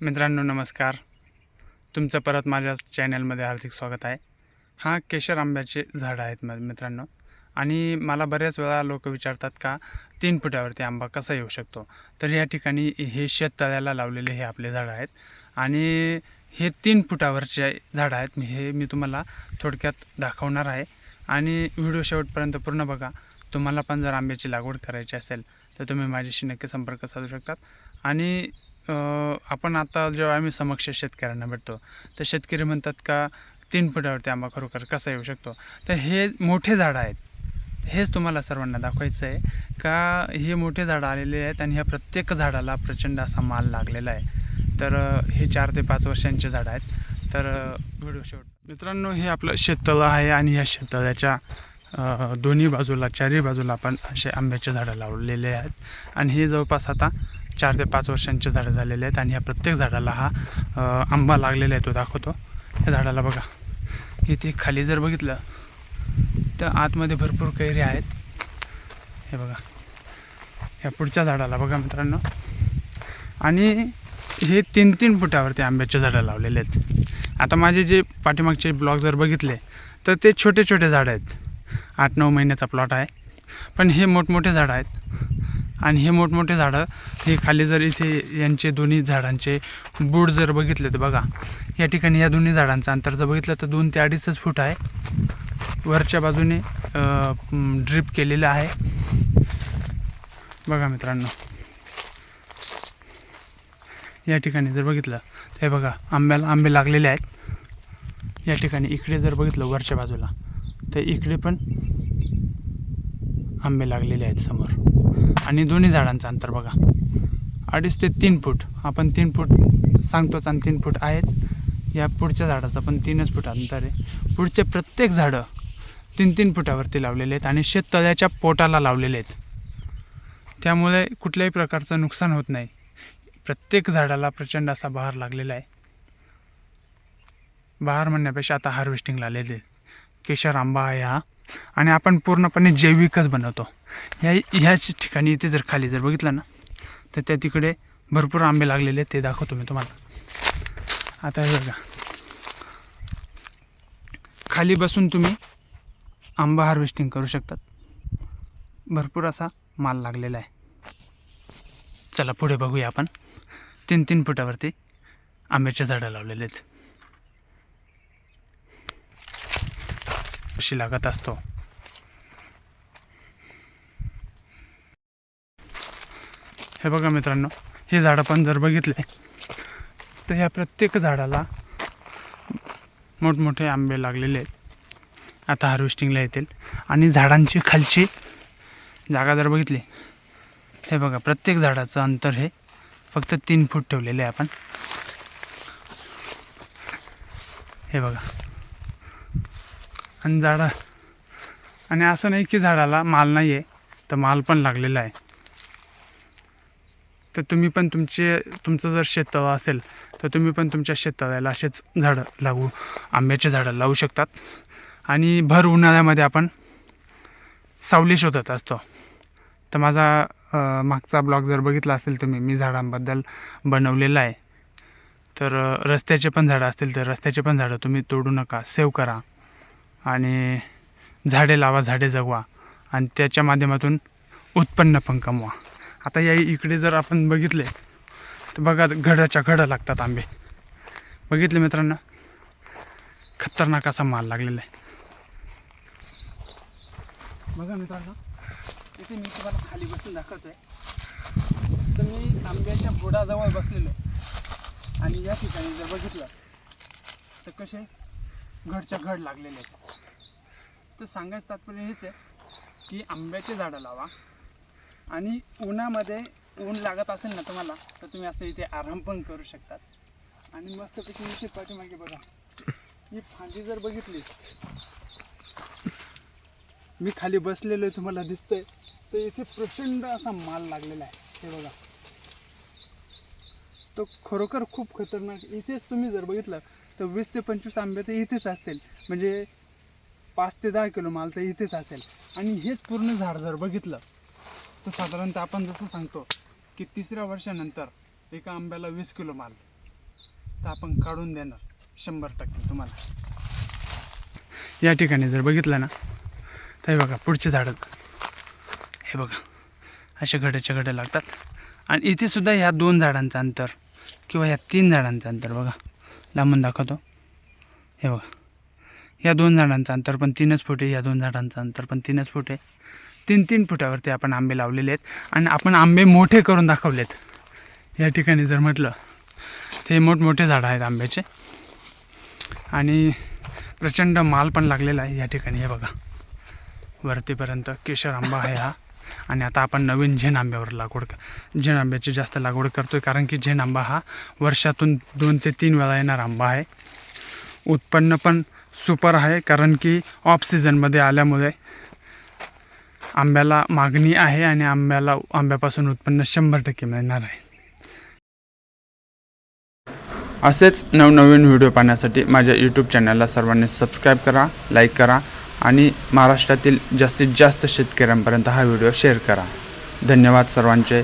मित्रांनो नमस्कार. तुमचं परत माझ्या चॅनलमध्ये हार्दिक स्वागत आहे. हा केशर आंब्याचे झाडं आहेत म मित्रांनो. आणि मला बऱ्याच वेळा लोक विचारतात का तीन फुटावरती आंबा कसा येऊ शकतो? तर या ठिकाणी हे शेत तळ्याला लावलेले हे आपले झाडं आहेत. आणि हे तीन फुटावरचे झाडं आहेत. मी हे मी तुम्हाला थोडक्यात दाखवणार आहे. आणि व्हिडिओ शेवटपर्यंत पूर्ण बघा. तुम्हाला पण जर आंब्याची लागवड करायची असेल तर तुम्ही माझ्याशी नक्की संपर्क साधू शकतात. आणि आपण आता जेव्हा आम्ही समक्ष शेतकऱ्यांना भेटतो तर शेतकरी म्हणतात का तीन फुटावरती आंबा खरोखर कसा येऊ शकतो? तर हे मोठे झाडं आहेत. हेच तुम्हाला सर्वांना दाखवायचं आहे का हे मोठे झाडं आलेले आहेत आणि ह्या प्रत्येक झाडाला प्रचंड असा माल लागलेला आहे. तर हे चार ते पाच वर्षांचे झाडं आहेत. तर व्हिडिओ शेवट. मित्रांनो हे आपलं शेततळं आहे आणि ह्या शेततळ्याच्या दोन्ही बाजूला चारही बाजूला आपण असे आंब्याचे झाडं लावलेले आहेत. आणि हे जवळपास आता चार ते पाच वर्षांचे झाडं झालेले आहेत आणि ह्या प्रत्येक झाडाला हा आंबा लागलेला आहे तो दाखवतो. या झाडाला बघा. इथे खाली जर बघितलं तर आतमध्ये भरपूर कैरी आहेत. हे बघा. ह्या पुढच्या झाडाला बघा मित्रांनो. आणि हे तीन तीन फुटावरती आंब्याचे झाडं लावलेले आहेत. आता माझे जे पाठीमागचे ब्लॉग जर बघितले तर ते छोटे छोटे झाडं आहेत. आठ नऊ महिन्याचा प्लॉट आहे. पण हे मोठमोठे झाडं आहेत. आणि हे मोठमोठे झाडं हे खाली जर इथे यांचे दोन्ही झाडांचे बूड जर बघितले तर बघा या ठिकाणी या दोन्ही झाडांचं अंतर जर बघितलं तर दोन ते अडीचच फूट आहे. वरच्या बाजूने ड्रिप केलेलं आहे. बघा मित्रांनो. या ठिकाणी जर बघितलं तर हे बघा आंब्याला आंबे लागलेले आहेत. या ठिकाणी इकडे जर बघितलं वरच्या बाजूला तर इकडे पण आंबे लागलेले आहेत समोर. आणि दोन्ही झाडांचं अंतर बघा. अडीच ते तीन फूट. आपण तीन फूट सांगतोच आणि तीन फूट आहेच. या पुढच्या झाडाचं पण तीनच फूट अंतर आहे. पुढचे प्रत्येक झाडं तीन तीन फुटावरती लावलेले आहेत आणि शेततळ्याच्या पोटाला लावलेले आहेत. त्यामुळे कुठल्याही प्रकारचं नुकसान होत नाही. प्रत्येक झाडाला प्रचंड असा बहार लागलेला आहे. बहार म्हणण्यापेक्षा आता हार्वेस्टिंग लागलेले आहे केशर आंबा आहे हा. आणि आपण पूर्णपणे जैविकच बनवतो. ह्या ह्याच ठिकाणी इथे जर खाली जर बघितलं ना तर त्या तिकडे भरपूर आंबे लागलेले आहेत ते दाखवतो मी तुम्हाला. आता हे बघा. खाली बसून तुम्ही आंबा हार्वेस्टिंग करू शकतात. भरपूर असा माल लागलेला आहे. चला पुढे बघूया आपण. तीन तीन फुटावरती आंब्याच्या झाडं लावलेले आहेत. कशी लागत असतो. हे बघा मित्रांनो हे झाडं पण जर बघितले तर ह्या प्रत्येक झाडाला मोठमोठे आंबे लागलेले आहेत. आता हार्वेस्टिंगला येतील. आणि झाडांची खालची जागा जर बघितली हे बघा प्रत्येक झाडाचं अंतर हे फक्त तीन फूट ठेवलेले आहे आपण. हे बघा. आणि झाडं. आणि असं नाही की झाडाला माल नाही आहे तर माल पण लागलेला आहे. तर तुम्ही पण तुमचे तुमचं जर शेततळं असेल तर तुम्ही पण तुमच्या शेततळ्याला असेच झाडं लावू आंब्याचे झाडं लावू शकतात. आणि भर उन्हाळ्यामध्ये आपण सावली शोधत असतो. तर माझा मागचा ब्लॉग जर बघितला असेल तुम्ही मी झाडांबद्दल बनवलेला आहे. तर रस्त्याचे पण झाडं असतील तर रस्त्याचे पण झाडं तुम्ही तोडू नका सेव्ह करा. आणि झाडे लावा झाडे जगवा आणि त्याच्या माध्यमातून उत्पन्न पण कमवा. आता या इकडे जर आपण बघितले तर बघा घडाच्या घडं लागतात आंबे. बघितले मित्रांनो? खतरनाक असा माल लागलेला आहे. बघा मित्रांनो इथे मी तुम्हाला खाली बसून आहे तर मी आंब्याच्या बुडाजवळ बसलेलो आहे. आणि या ठिकाणी जर बघितलं तर कसे घडच्या घड लागलेले आहेत. तर सांगायचं तात्पर्य हेच आहे की आंब्याचे झाडं लावा. आणि उन्हामध्ये ऊन लागत असेल ना तुम्हाला तर तुम्ही असं इथे आराम पण करू शकतात आणि मस्तपैकी इथे पाठीमागे बघा. ही फांदी जर बघितली मी खाली बसलेलो आहे तुम्हाला दिसतंय तर इथे प्रचंड असा माल लागलेला आहे. हे बघा. तो खरोखर खूप खतरनाक. इथेच तुम्ही जर बघितलं तर वीस ते पंचवीस आंबे तर इथेच असतील. म्हणजे पाच ते दहा किलो माल तर इथेच असेल. आणि हेच पूर्ण झाड जर बघितलं तर साधारणतः आपण जसं सांगतो की तिसऱ्या वर्षानंतर एका आंब्याला वीस किलो माल. तर आपण काढून देणार शंभर टक्के तुम्हाला. या ठिकाणी जर बघितलं ना तर हे बघा पुढचे झाडं. हे बघा असे घड्याच्या घड्या लागतात. आणि इथे सुद्धा ह्या दोन झाडांचं अंतर किंवा ह्या तीन झाडांचं अंतर बघा. लांबून दाखवतो. हे बघा. या दोन झाडांचं अंतर पण तीनच फूट आहे या दोन झाडांचं अंतर पण तीनच फूट आहे. तीन तीन फुटावरती आपण आंबे लावलेले आहेत आणि आपण आंबे मोठे करून दाखवलेत. या ठिकाणी जर म्हटलं ते मोठमोठे झाडं आहेत आंब्याचे. आणि प्रचंड माल पण लागलेला आहे या ठिकाणी हे बघा. वरतीपर्यंत केशर आंबा आहे हा. आणि आता आपण नवीन झेन आंब्यावर लागवड झेन आंब्याची जास्त लागवड करतोय कारण की झेन आंबा हा वर्षातून दोन ते तीन वेळा येणार आंबा आहे. उत्पन्न पण सुपर आहे कारण की ऑफ सीझनमध्ये आल्यामुळे आंब्याला मागणी आहे आणि आंब्याला आंब्यापासून उत्पन्न शंभर टक्के मिळणार आहे. असेच नवनवीन व्हिडिओ पाहण्यासाठी माझ्या यूट्यूब चॅनलला सर्वांनी सबस्क्राईब करा लाईक करा आणि महाराष्ट्रातील जास्तीत जास्त शेतकऱ्यांपर्यंत हा व्हिडिओ शेअर करा. धन्यवाद सर्वांचे.